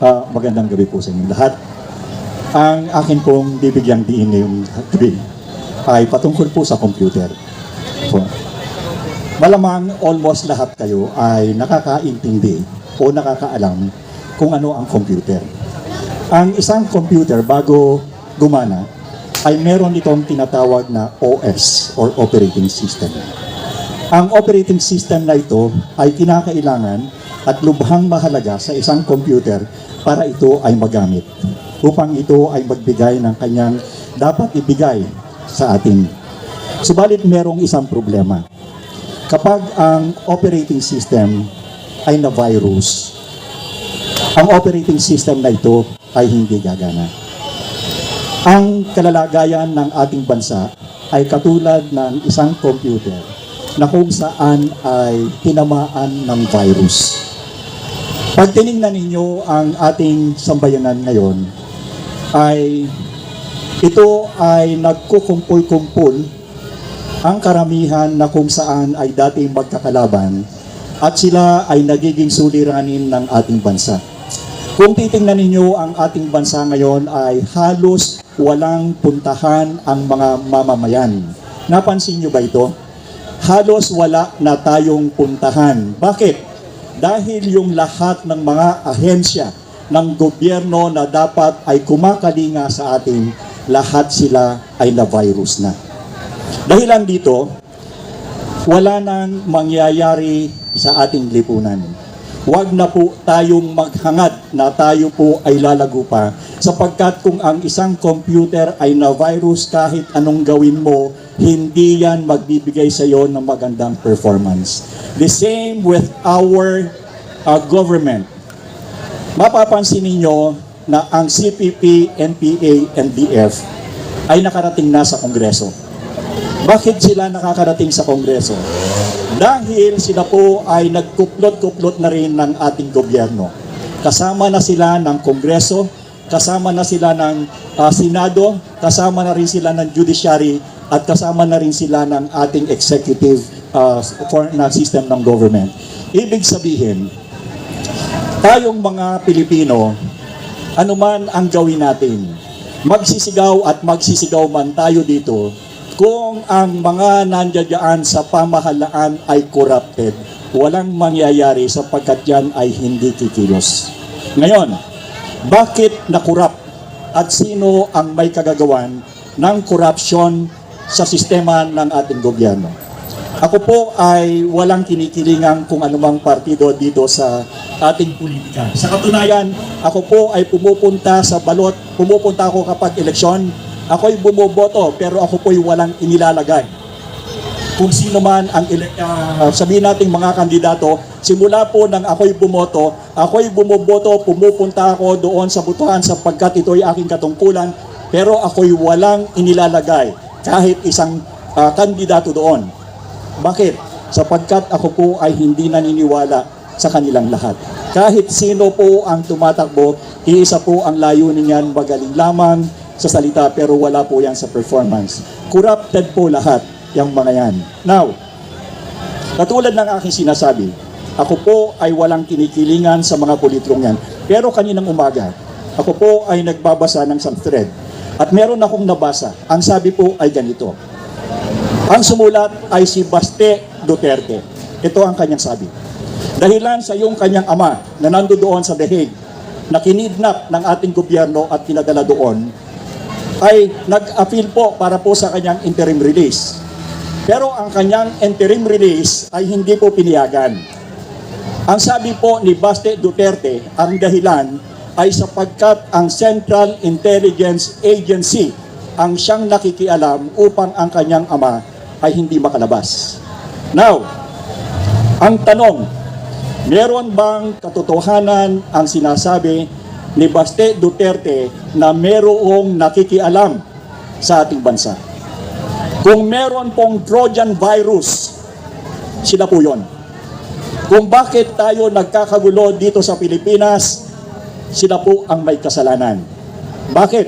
Ah, magandang gabi po sa inyong lahat. Ang akin pong bibigyang diin ngayong gabi ay patungkol po sa computer. Po. Malamang almost lahat kayo ay nakakaintindi o nakakaalam kung ano ang computer. Ang isang computer bago gumana ay meron itong tinatawag na OS or operating system. Ang operating system na ito ay kinakailangan at lubhang mahalaga sa isang computer para ito ay magamit upang ito ay magbigay ng kanyang dapat ibigay sa atin. Subalit merong isang problema. Kapag ang operating system ay na-virus, ang operating system na ito ay hindi gagana. Ang kalalagayan ng ating bansa ay katulad ng isang computer na kung saan ay tinamaan ng virus. Pag tinignan ninyo ang ating sambayanan ngayon, ay ito ay nagkukumpul-kumpul ang karamihan na kung saan ay dating magkakalaban at sila ay nagiging suliranin ng ating bansa. Kung titingnan ninyo ang ating bansa ngayon ay halos walang puntahan ang mga mamamayan. Napansin nyo ba ito? Halos wala na tayong puntahan. Bakit? Dahil yung lahat ng mga ahensya ng gobyerno na dapat ay kumakalinga sa atin, lahat sila ay na-virus na. Dahilan dito, wala nang mangyayari sa ating lipunan. Huwag na po tayong maghangad na tayo po ay lalago pa sapagkat kung ang isang computer ay na-virus kahit anong gawin mo, hindi yan magbibigay sa iyo ng magandang performance. The same with our uh, government. Mapapansin ninyo na ang CPP, NPA, NDF ay nakarating na sa Kongreso. Bakit sila nakakarating sa Kongreso? Dahil sila po ay nagkuplot-kuplot na rin ng ating gobyerno. Kasama na sila ng Kongreso, kasama na sila ng ah, Senado, kasama na rin sila ng Judiciary, at kasama na rin sila ng ating executive ah, for, na system ng government. Ibig sabihin, tayong mga Pilipino, anuman ang gawin natin, magsisigaw at magsisigaw man tayo dito, kung ang mga nandiyan sa pamahalaan ay corrupted, walang mangyayari sapagkat yan ay hindi kikilos. Ngayon, bakit na-corrupt at sino ang may kagagawan ng corruption sa sistema ng ating gobyerno? Ako po ay walang kinikilingan kung anumang partido dito sa ating politika. Sa katunayan, ako po ay pumupunta sa balot, pumupunta ako kapag eleksyon, ako'y bumoboto pero ako po'y walang inilalagay. Kung sino man ang ah, sabihin nating mga kandidato, simula po nang ako'y bumoto, ako'y bumoboto, pumupunta ako doon sa butuhan sapagkat ito'y aking katungkulan, pero ako'y walang inilalagay kahit isang ah, kandidato doon. Bakit? Sapagkat ako po ay hindi naniniwala sa kanilang lahat. Kahit sino po ang tumatakbo, iisa po ang layunin niyan, magaling lamang sa salita pero wala po yan sa performance. Corrupted po lahat yung mga yan. Now, katulad ng aking sinasabi, ako po ay walang kinikilingan sa mga politrong yan. Pero kaninang umaga, ako po ay nagbabasa ng isang thread. At meron akong nabasa. Ang sabi po ay ganito. Ang sumulat ay si Baste Duterte. Ito ang kanyang sabi. Dahilan sa iyong kanyang ama na nando doon sa The Hague, na kinidnap ng ating gobyerno at pinadala doon, ay nag-appeal po para po sa kanyang interim release. Pero ang kanyang interim release ay hindi po piniyagan. Ang sabi po ni Baste Duterte, ang dahilan ay sapagkat ang Central Intelligence Agency ang siyang nakikialam upang ang kanyang ama ay hindi makalabas. Now, ang tanong, meron bang katotohanan ang sinasabi ni Baste Duterte na merong nakikialam sa ating bansa? Kung meron pong Trojan virus, sila po yon. Kung bakit tayo nagkakagulo dito sa Pilipinas, sila po ang may kasalanan. Bakit?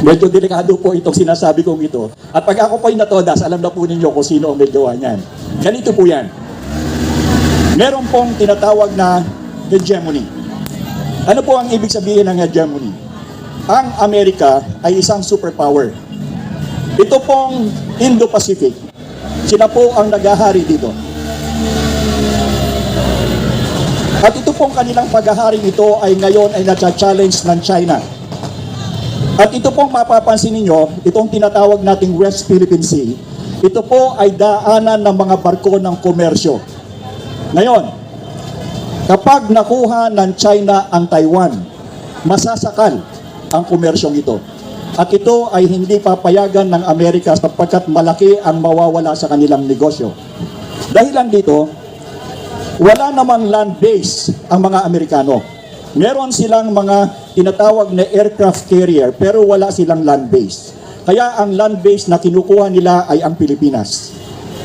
Medyo delikado po itong sinasabi kong ito. At pag ako po'y natodas, alam na po ninyo kung sino ang may gawa niyan. Ganito po yan. Meron pong tinatawag na hegemony. Ano po ang ibig sabihin ng hegemony? Ang Amerika ay isang superpower. Ito pong Indo-Pacific, sila po ang naghahari dito. At ito pong kanilang paghahari ito ay ngayon ay nasa-challenge ng China. At ito pong mapapansin ninyo, itong tinatawag nating West Philippine Sea, ito po ay daanan ng mga barko ng komersyo. Ngayon, kapag nakuha ng China ang Taiwan, masasakal ang komersyong ito. At ito ay hindi papayagan ng Amerika sapagkat malaki ang mawawala sa kanilang negosyo. Dahilan dito, wala namang land base ang mga Amerikano. Meron silang mga tinatawag na aircraft carrier pero wala silang land base. Kaya ang land base na kinukuha nila ay ang Pilipinas.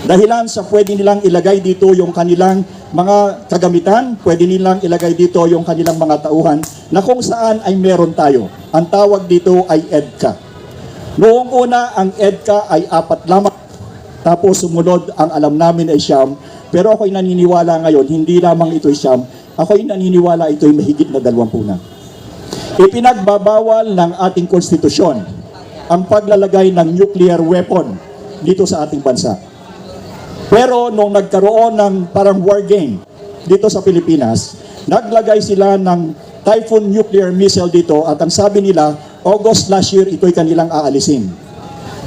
Dahilan sa pwede nilang ilagay dito yung kanilang mga kagamitan, pwede nilang ilagay dito yung kanilang mga tauhan na kung saan ay meron tayo. Ang tawag dito ay EDCA. Noong una, ang EDCA ay apat lamang. Tapos sumunod, ang alam namin ay siyam. Pero ako'y naniniwala ngayon, hindi lamang ito'y siyam. Ako'y naniniwala ito'y mahigit na dalawampu na. Ipinagbabawal ng ating konstitusyon ang paglalagay ng nuclear weapon dito sa ating bansa. Pero nung nagkaroon ng parang war game dito sa Pilipinas, naglagay sila ng Typhoon nuclear missile dito at ang sabi nila, August last year, ito'y kanilang aalisin.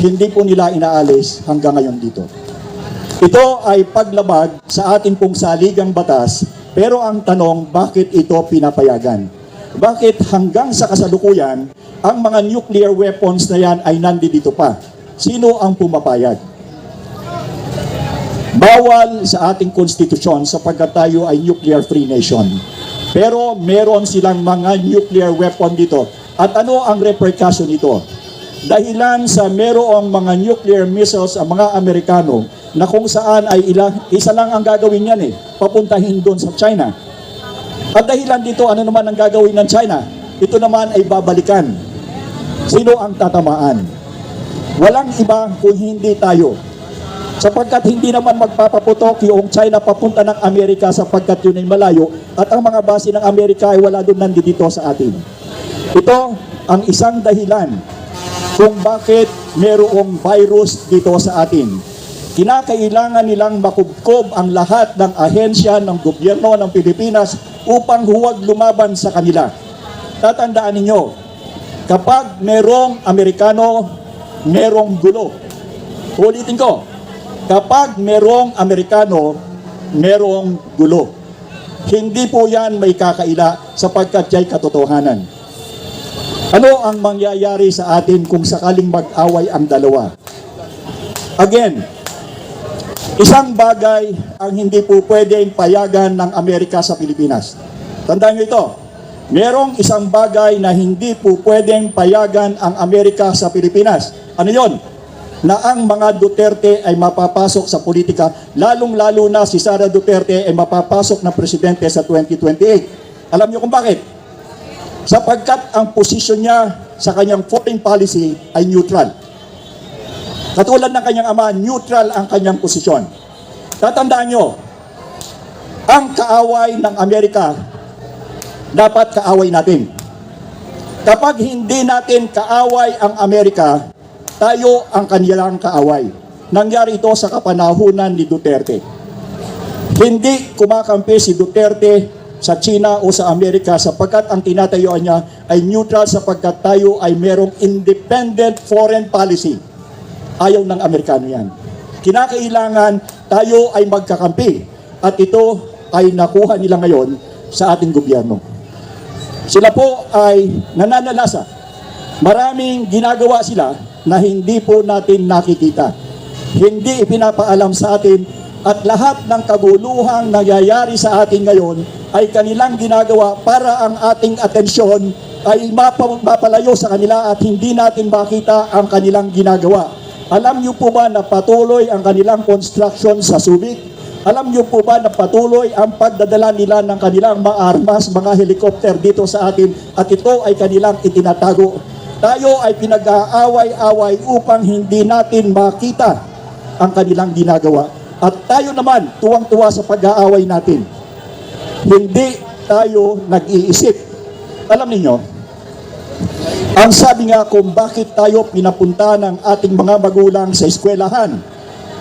Hindi po nila inaalis hanggang ngayon dito. Ito ay paglabag sa ating pong saligang batas, pero ang tanong, bakit ito pinapayagan? Bakit hanggang sa kasalukuyan, ang mga nuclear weapons na yan ay nandito pa? Sino ang pumapayag? Bawal sa ating konstitusyon sapagkat tayo ay nuclear-free nation. Pero meron silang mga nuclear weapon dito. At ano ang repercussion nito? Dahilan sa merong mga nuclear missiles ang mga Amerikano na kung saan ay ila, isa lang ang gagawin yan eh, papuntahin doon sa China. At dahilan dito, ano naman ang gagawin ng China? Ito naman ay babalikan. Sino ang tatamaan? Walang iba kung hindi tayo. Sapagkat hindi naman magpapaputok yung China papunta ng Amerika sapagkat yun ay malayo at ang mga base ng Amerika ay wala doon nandito sa atin. Ito ang isang dahilan kung bakit merong virus dito sa atin. Kinakailangan nilang makubkob ang lahat ng ahensya ng gobyerno ng Pilipinas upang huwag lumaban sa kanila. Tatandaan ninyo, kapag merong Amerikano, merong gulo. Ulitin ko, kapag merong Amerikano, merong gulo. Hindi po yan may kakaila sapagkat yay katotohanan. Ano ang mangyayari sa atin kung sakaling mag-away ang dalawa? Again, isang bagay ang hindi po pwedeng payagan ng Amerika sa Pilipinas. Tandaan nyo ito, merong isang bagay na hindi po pwedeng payagan ang Amerika sa Pilipinas. Ano yon? Na ang mga Duterte ay mapapasok sa politika, lalong-lalo na si Sara Duterte ay mapapasok na presidente sa 2028. Alam niyo kung bakit? sapagkat ang posisyon niya sa kanyang foreign policy ay neutral. Katulad ng kanyang ama, neutral ang kanyang posisyon. Tatandaan nyo, ang kaaway ng Amerika, dapat kaaway natin. Kapag hindi natin kaaway ang Amerika, tayo ang kanilang kaaway. Nangyari ito sa kapanahunan ni Duterte. Hindi kumakampi si Duterte sa China o sa Amerika sapagkat ang tinatayuan niya ay neutral sapagkat tayo ay merong independent foreign policy. Ayaw ng Amerikano yan. Kinakailangan tayo ay magkakampi at ito ay nakuha nila ngayon sa ating gobyerno. Sila po ay nananalasa. Maraming ginagawa sila na hindi po natin nakikita. Hindi ipinapaalam sa atin at lahat ng kaguluhang nangyayari sa atin ngayon ay kanilang ginagawa para ang ating atensyon ay mapa- mapalayo sa kanila at hindi natin makita ang kanilang ginagawa. Alam niyo po ba na patuloy ang kanilang construction sa Subic? Alam niyo po ba na patuloy ang pagdadala nila ng kanilang mga armas, mga helikopter dito sa atin at ito ay kanilang itinatago. Tayo ay pinag-aaway-away upang hindi natin makita ang kanilang ginagawa. At tayo naman, tuwang-tuwa sa pag-aaway natin. Hindi tayo nag-iisip alam niyo, ang sabi nga kung bakit tayo pinapunta ng ating mga magulang sa eskwelahan,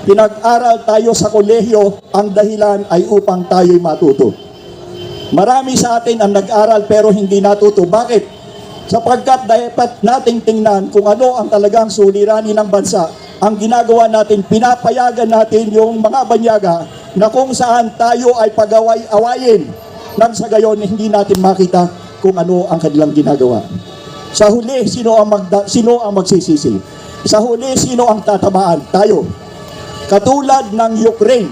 pinag-aral tayo sa kolehiyo, ang dahilan ay upang tayo'y matuto. Marami sa atin ang nag-aral pero hindi natuto. Bakit? Sapagkat dapat nating tingnan kung ano ang talagang suliranin ng bansa. Ang ginagawa natin, pinapayagan natin yung mga banyaga na kung saan tayo ay pagaway-awayin. Nang sa gayon, hindi natin makita kung ano ang kanilang ginagawa. Sa huli, sino ang, magda- sino ang magsisisi? Sa huli, sino ang tatamaan? Tayo. Katulad ng Ukraine,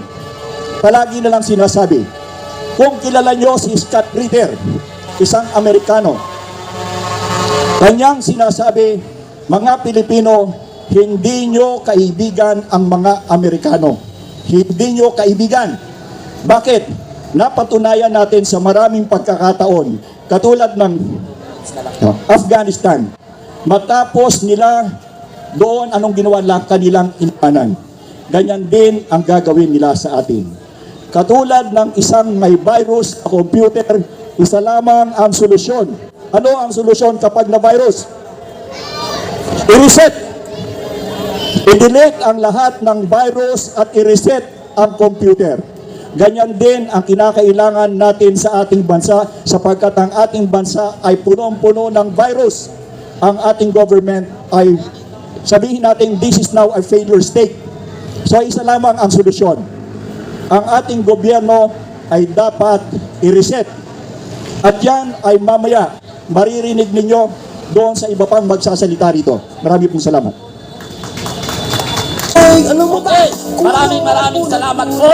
palagi na lang sinasabi, kung kilala nyo si Scott Ritter, isang Amerikano, kanyang sinasabi, mga Pilipino, hindi nyo kaibigan ang mga Amerikano. Hindi nyo kaibigan. Bakit? Napatunayan natin sa maraming pagkakataon, katulad ng Afghanistan. Matapos nila doon anong ginawa lang kanilang inanan. Ganyan din ang gagawin nila sa atin. Katulad ng isang may virus sa computer, isa lamang ang solusyon. Ano ang solusyon kapag na virus? I-reset. I-delete ang lahat ng virus at i-reset ang computer. Ganyan din ang kinakailangan natin sa ating bansa sapagkat ang ating bansa ay punong-puno ng virus. Ang ating government ay sabihin natin this is now a failure state. So isa lamang ang solusyon. Ang ating gobyerno ay dapat i-reset. At yan ay mamaya maririnig ninyo doon sa iba pang magsasalita rito. Marami pong salamat. Ay, ano mo ba? Okay, maraming maraming salamat po.